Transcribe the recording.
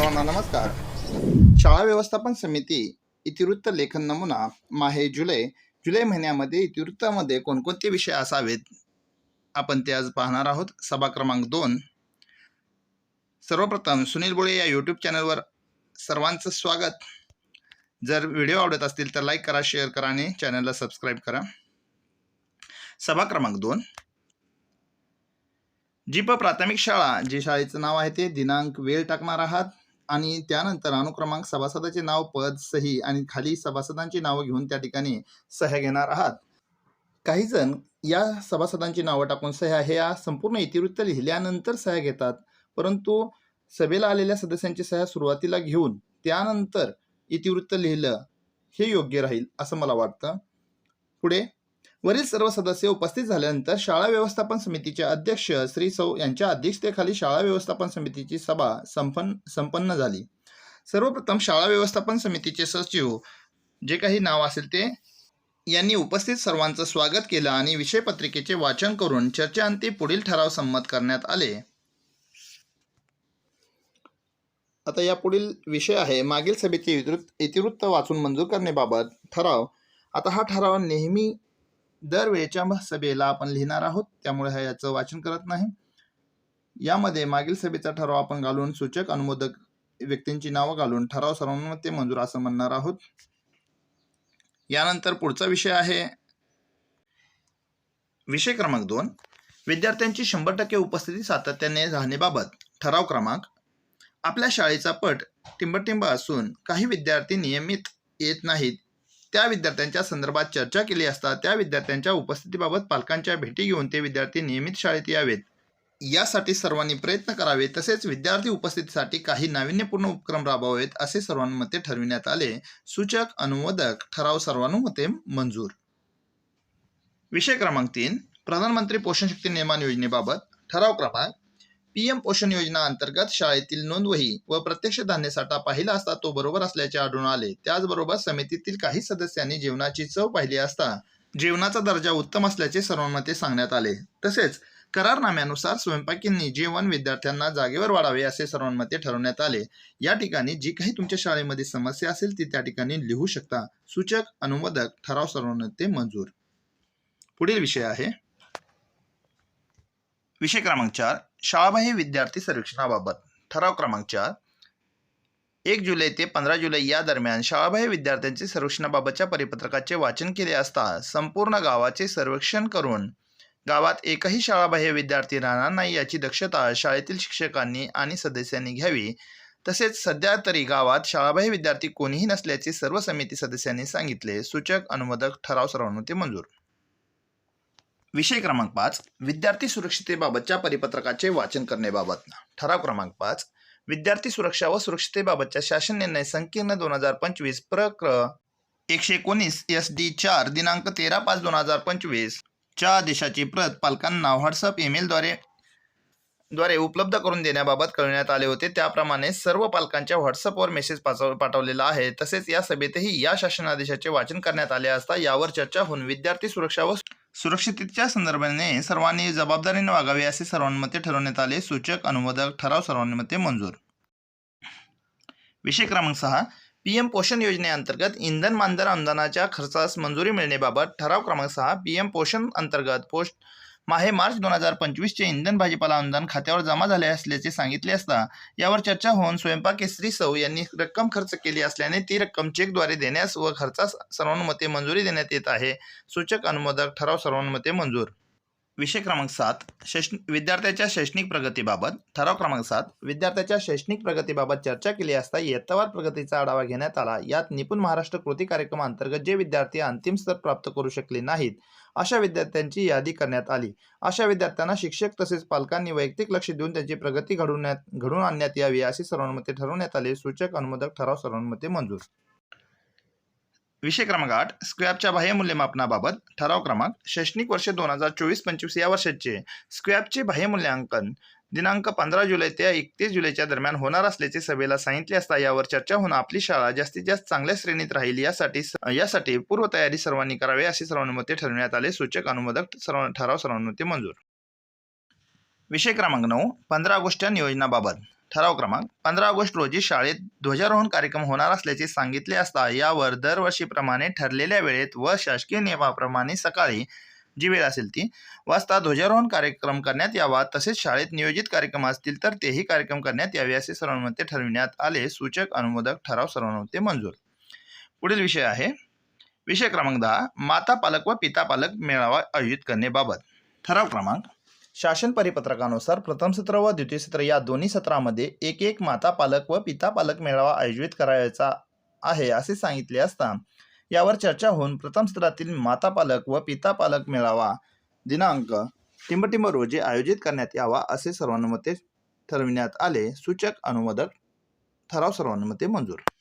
सर्वांना नमस्कार. शाळा व्यवस्थापन समिती इतिवृत्त लेखन नमुना माहे जुलै जुलै महिन्यामध्ये इतिवृत्तामध्ये कोणकोणते विषय असावेत? आपण ते आज पाहणार आहोत. सभा क्रमांक दोन. सर्वप्रथम सुनील बोळे या यूट्यूब चॅनलवर सर्वांचं स्वागत. जर व्हिडिओ आवडत असतील तर लाईक करा शेअर करा आणि चॅनलला सबस्क्राईब करा. सभा क्रमांक दोन. जीप प्राथमिक शाळा जे शाळेचं नाव आहे ते दिनांक वेळ टाकणार आहात. आणि त्यानंतर अनुक्रमांक सभासदाचे नाव पद सही आणि खाली सभासदांची नावं घेऊन त्या ठिकाणी सह्या घेणार आहात. काही जण या सभासदांची नावं टाकून सह्या हे या संपूर्ण इतिवृत्त लिहिल्यानंतर सह्या घेतात. परंतु सभेला आलेल्या सदस्यांची सह्या सुरुवातीला घेऊन त्यानंतर इतिवृत्त लिहिलं हे योग्य राहील असं मला वाटतं. पुढे वरील सर्व सदस्य उपस्थित झाल्यानंतर शाळा व्यवस्थापन समितीचे अध्यक्ष श्री सौ यांच्या अध्यक्षतेखाली शाळा व्यवस्थापन समितीची सभा संपन्न संपन्न झाली. सर्वप्रथम शाळा व्यवस्थापन समितीचे सचिव जे काही नाव असेल ते यांनी उपस्थित सर्वांचं स्वागत केलं आणि विषयपत्रिकेचे वाचन करून चर्चेअंती पुढील ठराव संमत करण्यात आले. आता या पुढील विषय आहे. मागील सभेचे इतिवृत्त वाचून मंजूर करण्याबाबत ठराव. आता हा ठराव नेहमी दरवेळेच्या सभेला आपण लिहिणार आहोत. त्यामुळे हा याचं वाचन करत नाही. यामध्ये मागील सभेचा ठराव आपण घालून सूचक अनुमोदक व्यक्तींची नावं घालून ठराव सर्वांमध्ये मंजूर असं म्हणणार आहोत. यानंतर पुढचा विषय आहे. विषय क्रमांक दोन. विद्यार्थ्यांची शंभर टक्के उपस्थिती सातत्याने राहण्याबाबत ठराव क्रमांक. आपल्या शाळेचा पट टिंबटिंब असून काही विद्यार्थी नियमित येत नाहीत. त्या विद्यार्थ्यांच्या संदर्भात चर्चा केली असता त्या विद्यार्थ्यांच्या उपस्थितीबाबत पालकांच्या भेटी घेऊन ते विद्यार्थी नियमित शाळेत यावेत. यासाठी सर्वांनी प्रयत्न करावे तसेच विद्यार्थी उपस्थितीसाठी काही नाविन्यपूर्ण उपक्रम राबवावेत असे सर्वांमध्ये ठरविण्यात आले. सूचक अनुमोदक ठराव सर्वानुमते मंजूर. विषय क्रमांक तीन प्रधानमंत्री पोषण शक्ती निर्माण योजनेबाबत ठराव क्रमांक पीएम पोषण योजना अंतर्गत शाळेतील नोंदवही व प्रत्यक्ष धान्य साठा पाहिला असता तो बरोबर असल्याचे आढळून आले. त्याचबरोबर समितीतील काही सदस्यांनी जेवणाची चव पाहिली असता जेवणाचा दर्जा उत्तम असल्याचे सर्वांमध्ये सांगण्यात आले. तसेच करारनाम्यानुसार स्वयंपाकींनी जेवण विद्यार्थ्यांना जागेवर वाढावे असे सर्वांमध्ये ठरवण्यात आले. या ठिकाणी जी काही तुमच्या शाळेमध्ये समस्या असेल ती त्या ठिकाणी लिहू शकता. सूचक अनुमोदक ठराव सर्वांमध्ये मंजूर. पुढील विषय आहे. विषय क्रमांक चार शाळाबाह्य विद्यार्थी सर्वेक्षणाबाबत. ठराव क्रमांक चार एक जुलै ते पंधरा जुलै या दरम्यान शाळाबाह्य विद्यार्थ्यांचे सर्वेक्षणाबाबतच्या परिपत्रकाचे वाचन केले असता संपूर्ण गावाचे सर्वेक्षण करून गावात एकही शाळाबाह्य विद्यार्थी राहणार नाही याची दक्षता शाळेतील शिक्षकांनी आणि सदस्यांनी घ्यावी. तसेच सध्या तरी गावात शाळाबाह्य विद्यार्थी कोणीही नसल्याचे सर्व समिती सदस्यांनी सांगितले. सूचक अनुमोदक ठराव सर्वानुमते मंजूर. विषय क्रमांक पाच विद्यार्थी सुरक्षितेबाबतच्या परिपत्रकाचे वाचन करण्याबाबत. ठराव क्रमांक पाच विद्यार्थी सुरक्षा व सुरक्षितेबाबतच्या शासन निर्णय संकीर्ण दोन हजार पंचवीस प्रक्र. एकशे एकोणीस एस डी चार दिनांक तेरा पाच दोन हजार पंचवीस. च्या आदेशाची प्रत पालकांना व्हॉट्सअप ईमेलद्वारे द्वारे उपलब्ध करून देण्याबाबत कळविण्यात आले होते. त्याप्रमाणे सर्व पालकांच्या व्हॉट्सअपवर मेसेज पाचव पाठवलेला आहे. तसेच या सभेतही या शासनादेशाचे वाचन करण्यात आले असता यावर चर्चा होऊन विद्यार्थी सुरक्षा व सुरक्षिततेच्या संदर्भाने सर्वांनी जबाबदारीने वागावे असे सर्वांमते ठरवण्यात आले. सूचक अनुमोदक ठराव सर्वांमते मंजूर. विषय क्रमांक सहा. पी एम पोषण योजनेअंतर्गत इंधन मानधन अनुदानाच्या खर्चास मंजुरी मिळण्याबाबत ठराव क्रमांक सहा. पी एम पोषण अंतर्गत पोष माहे मार्च दोन हजार पंचवीसचे इंधन भाजीपाला अनुदान खात्यावर जमा झाले असल्याचे सांगितले असता यावर चर्चा होऊन स्वयंपाक श्री सौ यांनी रक्कम खर्च केली असल्याने ती रक्कम चेकद्वारे देण्यास व खर्चास सर्वानुमते मंजुरी देण्यात येत आहे. सूचक अनुमोदक ठराव सर्वानुमते मंजूर. विषय क्रमांक सात शैक्षणिक विद्यार्थ्याच्या शैक्षणिक प्रगतीबाबत ठराव क्रमांक सात विद्यार्थ्याच्या शैक्षणिक प्रगतीबाबत चर्चा केली असता इयत्तावार प्रगतीचा आढावा घेण्यात आला. यात निपुण महाराष्ट्र कृती कार्यक्रमाअंतर्गत जे विद्यार्थी अंतिम स्तर प्राप्त करू शकले नाहीत अशा विद्यार्थ्यांची यादी करण्यात आली. अशा विद्यार्थ्यांना शिक्षक तसेच पालकांनी वैयक्तिक लक्ष देऊन त्यांची प्रगती घडवण्यात घडवून आणण्यात यावी अशी सर्वांमध्ये ठरवण्यात आले. सूचक अनुमोदक ठराव सर्वांमध्ये मंजूर. विषय क्रमांक आठ स्क्रॅपच्या बाह्य मूल्यमापनाबाबत ठराव क्रमांक शैक्षणिक वर्ष दोन हजार चोवीस पंचवीस या वर्षाचे स्क्रॅपचे बाह्य मूल्यांकन दिनांक पंधरा जुलै ते एकतीस जुलैच्या दरम्यान होणार असल्याचे सभेला सांगितले असता यावर चर्चा होऊन आपली शाळा जास्तीत जास्त चांगल्या श्रेणीत राहील यासाठी यासाठी पूर्वतयारी सर्वांनी करावी असे सर्वानुमते ठरवण्यात आले. सूचक अनुमोदक सर्व ठराव सर्वानुमते मंजूर. विषय क्रमांक नऊ पंधरा ऑगस्टच्या नियोजनाबाबत ठराव क्रमांक पंधरा ऑगस्ट रोजी शाळेत ध्वजारोहण कार्यक्रम होणार असल्याचे सांगितले असता यावर दरवर्षीप्रमाणे ठरलेल्या वेळेत व शासकीय नियमाप्रमाणे सकाळी जी वेळ असेल ती वाजता ध्वजारोहण कार्यक्रम करण्यात यावा तसेच शाळेत नियोजित कार्यक्रम असतील तर तेही कार्यक्रम करण्यात यावे असे सर्वानुमते ठरविण्यात आले सूचक अनुमोदक ठराव सर्वानुमते मंजूर. पुढील विषय आहे. विषय क्रमांक दहा माता पालक व पिता पालक मेळावा आयोजित करण्याबाबत ठराव क्रमांक शासन परिपत्रकानुसार प्रथम सत्र व द्वितीय सत्र या दोन्ही सत्रामध्ये एक एक माता पालक व पिता पालक मेळावा आयोजित करायचा आहे असे सांगितले असता यावर चर्चा होऊन प्रथम सत्रातील माता पालक व पिता पालक मेळावा दिनांक टिंबटिंब रोजी आयोजित करण्यात यावा असे सर्वानुमते ठरविण्यात आले. सूचक अनुमोदक ठराव सर्वानुमते मंजूर